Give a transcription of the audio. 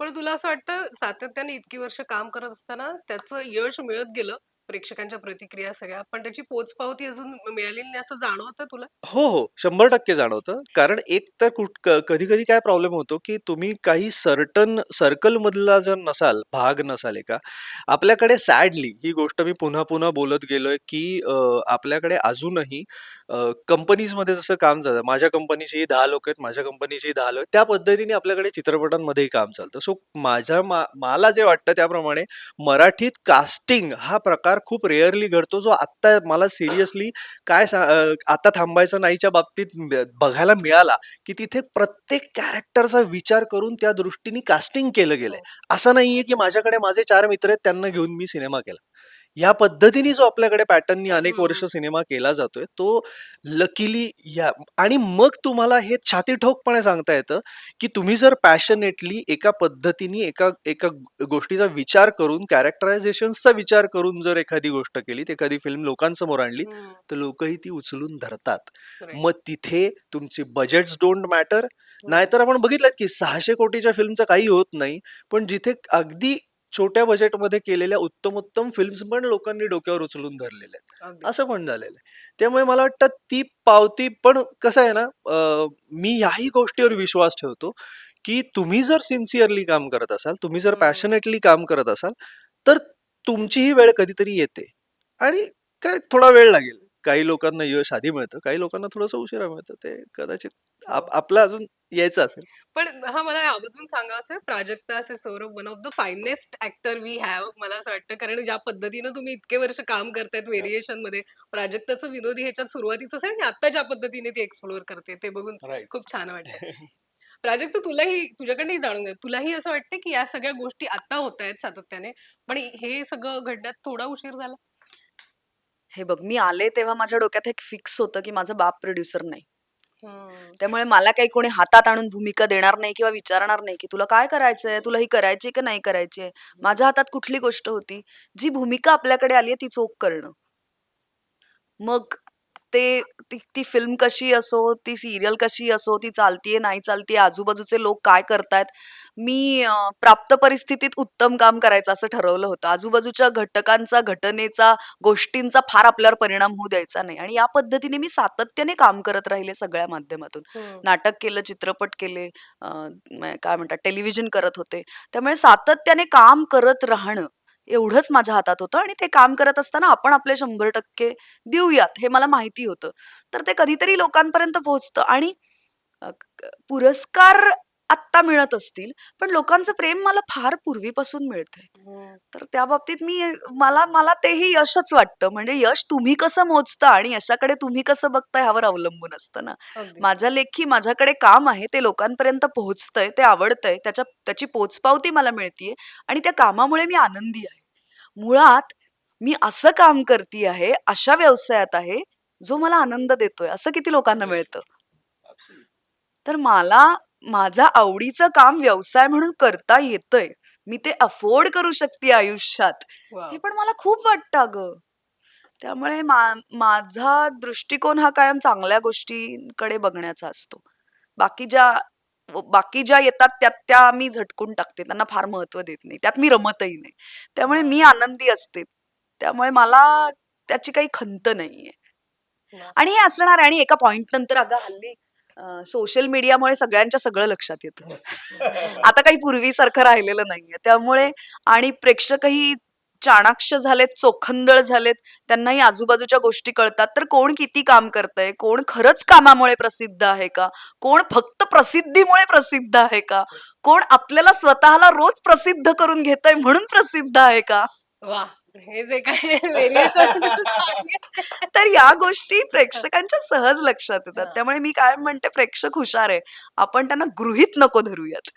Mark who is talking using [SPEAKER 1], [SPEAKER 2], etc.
[SPEAKER 1] पण तुला असं वाटतं सातत्याने इतकी वर्ष काम करत असताना त्याचं यश मिळत गेलं? प्रेक्षकांच्या प्रतिक्रिया सगळ्या पण त्याची पोचपावती अजून मिळालेली नाही असं जाणवतं तुला
[SPEAKER 2] हो, हो. 100% जाणवतं. कारण एक तर कुठ क कधी-कधी काय प्रॉब्लेम होतो, की तुम्ही काही सर्टन सर्कलमधला जर नसाल, भाग नसाल एका, आपल्याकडे सॅडली ही गोष्ट मी पुन्हा-पुन्हा बोलत गेलोय, की अ, आपल्याकडे अजूनही अ, कंपनीजमध्ये जसं काम चालतं. माझ्या कंपनीचेही 10 लोकं आहेत, माझ्या कंपनीचेही 10 लोक आहेत. त्या पद्धतीने आपल्याकडे चित्रपटांमध्येही काम चालतं. सो माझ्या मा मला जे वाटतं त्याप्रमाणे मराठीत कास्टिंग हा प्रकार खूप रेअरली घडतो, जो आत्ता मला सिरियसली काय आता थांबायचं नाहीच्या बाबतीत बघायला मिळाला, की तिथे प्रत्येक कॅरेक्टरचा विचार करून त्या दृष्टीने कास्टिंग केलं गेलंय.
[SPEAKER 1] हो.
[SPEAKER 2] असं नाहीये, की माझ्याकडे माझे 4 मित्र आहेत त्यांना घेऊन मी सिनेमा केला. या पद्धतीने जो आपल्याकडे पॅटर्ननी अनेक वर्ष. सिनेमा केला जातोय, तो लकीली या आणि मग तुम्हाला हे छातीठोकपणे सांगता येतं, की तुम्ही जर पॅशनेटली एका पद्धतीने एका एका गोष्टीचा विचार करून, कॅरेक्टरायझेशन्सचा विचार करून जर एखादी गोष्ट केलीत, एखादी फिल्म लोकांसमोर आणली,
[SPEAKER 1] हं.
[SPEAKER 2] तर लोकही ती उचलून धरतात. मग तिथे तुमची बजेट्स डोंट मॅटर.
[SPEAKER 1] हं.
[SPEAKER 2] नाहीतर आपण बघितलंत, की 600 कोटीच्या फिल्मचं काही होत नाही. पण जिथे अगदी छोट्या बजेटमध्ये केलेल्या उत्तमोत्तम फिल्म्स पण लोकांनी डोक्यावर उचलून धरलेल्या आहेत.
[SPEAKER 1] अगदी.
[SPEAKER 2] असं पण झालेलं आहे. त्यामुळे मला वाटतं ती पावती पण कसं आहे ना, अ, मी ह्याही गोष्टीवर विश्वास ठेवतो, की तुम्ही जर सिन्सिअरली काम करत असाल, तुम्ही जर
[SPEAKER 1] हं.
[SPEAKER 2] पॅशनेटली काम करत असाल, तर तुमचीही वेळ कधीतरी येते आणि काय थोडा वेळ लागेल. काही लोकांना यश आधी मिळतं, काही लोकांना थोडंसं उशिरा मिळतं. ते कदाचित आप
[SPEAKER 1] हो.
[SPEAKER 2] आपलं अजून यायचं असेल.
[SPEAKER 1] पण हां, मला आवर्जून सांगावसं आहे, प्राजक्ता असे Saurabh one of the finest actor we have मला असं वाटतं. कारण ज्या पद्धतीनं तुम्ही इतके वर्ष काम करतायत व्हेरिएशनमध्ये, प्राजक्ताचं विनोदी ह्याच्यात सुरुवातीचंच आहे आणि आता ज्या पद्धतीने ती एक्सप्लोर करते, ते बघून
[SPEAKER 2] राइट.
[SPEAKER 1] खूप छान वाटतं. प्राजक्ता तुलाही तुझ्याकडनंही जाणून घ्या. तुलाही असं वाटतं, की या सगळ्या गोष्टी आता होतायत सातत्याने, पण हे सगळं घडण्यात थोडा उशीर झाला?
[SPEAKER 3] हे बघ, मी आले तेव्हा माझ्या डोक्यात एक फिक्स होतं, की माझा बाप प्रोड्युसर नाही. त्यामुळे मला काही कोणी हातात आणून भूमिका देणार नाही किंवा विचारणार नाही, की तुला काय करायचंय? तुला ही करायची की नाही करायची आहे? माझ्या हातात कुठली गोष्ट होती? जी भूमिका आपल्याकडे आली आहे ती चोख करणं. मग ते ती ती फिल्म कशी असो, ती सीरियल कशी असो, ती चालतीये, नाही चालतीये, आजूबाजूचे लोक काय करतायत. मी अ, प्राप्त परिस्थितीत उत्तम काम करायचं असं ठरवलं होतं. आजूबाजूच्या घटकांचा, घटनेचा, गोष्टींचा फार आपल्यावर परिणाम होऊ द्यायचा नाही आणि या पद्धतीने मी सातत्याने काम करत राहिले सगळ्या माध्यमातून.
[SPEAKER 1] हं.
[SPEAKER 3] नाटक केलं, चित्रपट केले, अ, काय म्हणतात टेलिव्हिजन करत होते. त्यामुळे सातत्याने काम करत राहणं एवढंच माझ्या हातात होतं आणि ते काम करत असताना आपण आपले 100% देऊयात हे मला माहिती होतं. तर ते कधीतरी लोकांपर्यंत पोहोचतं आणि पुरस्कार आत्ता मिळत असतील, पण लोकांचं प्रेम मला फार पूर्वीपासून मिळतंय.
[SPEAKER 1] हं.
[SPEAKER 3] तर त्या बाबतीत मी मला मला तेही यशच वाटतं. म्हणजे यश तुम्ही कसं मोजता आणि यशाकडे तुम्ही कसं बघता ह्यावर अवलंबून असतं ना. माझ्या लेखी माझ्याकडे काम आहे, ते लोकांपर्यंत पोहोचतंय, ते आवडतंय, त्याच्या त्याची पोचपावती मला मिळतीये आणि त्या कामामुळे मी आनंदी आहे. मुळात मी असं काम करती आहे, अशा व्यवसायात आहे, जो मला आनंद देतोय. असं किती लोकांना मिळतं? तर मला माझ्या आवडीचं काम व्यवसाय म्हणून करता येतंय. मी ते अफोर्ड करू शकते आयुष्यात. हे
[SPEAKER 1] वॉव!
[SPEAKER 3] पण मला खूप वाटतं अगं. त्यामुळे मा माझा दृष्टिकोन हा कायम चांगल्या गोष्टींकडे बघण्याचा असतो. बाकी ज्या बाकी ज्या येतात त्यात त्या मी झटकून टाकते. त्यांना फार महत्त्व देत नाही. त्यात मी रमतही नाही. त्यामुळे
[SPEAKER 1] वाह!
[SPEAKER 3] मी आनंदी असते. त्यामुळे मला त्याची काही खंत नाहीये.
[SPEAKER 1] वाह!
[SPEAKER 3] आणि हे असणार आहे आणि एका पॉइंट नंतर अगं हल्ली सोशल मीडियामुळे सगळ्यांच्या सगळं लक्षात येतं. आता काही पूर्वीसारखं राहिलेलं नाहीये. त्यामुळे आणि प्रेक्षकही चाणाक्ष झालेत, चोखंदळ झालेत. त्यांनाही आजूबाजूच्या गोष्टी कळतात. तर कोण किती काम करतंय? कोण खरंच कामामुळे प्रसिद्ध आहे का? कोण फक्त प्रसिद्धीमुळे प्रसिद्ध आहे का? कोण आपल्याला स्वतःला रोज प्रसिद्ध करून घेतय म्हणून प्रसिद्ध आहे का?
[SPEAKER 1] वाह! हे जे काय
[SPEAKER 3] तर या गोष्टी प्रेक्षकांच्या सहज लक्षात येतात. त्यामुळे मी कायम म्हणते प्रेक्षक हुशार आहे. आपण त्यांना गृहीत नको धरूयात.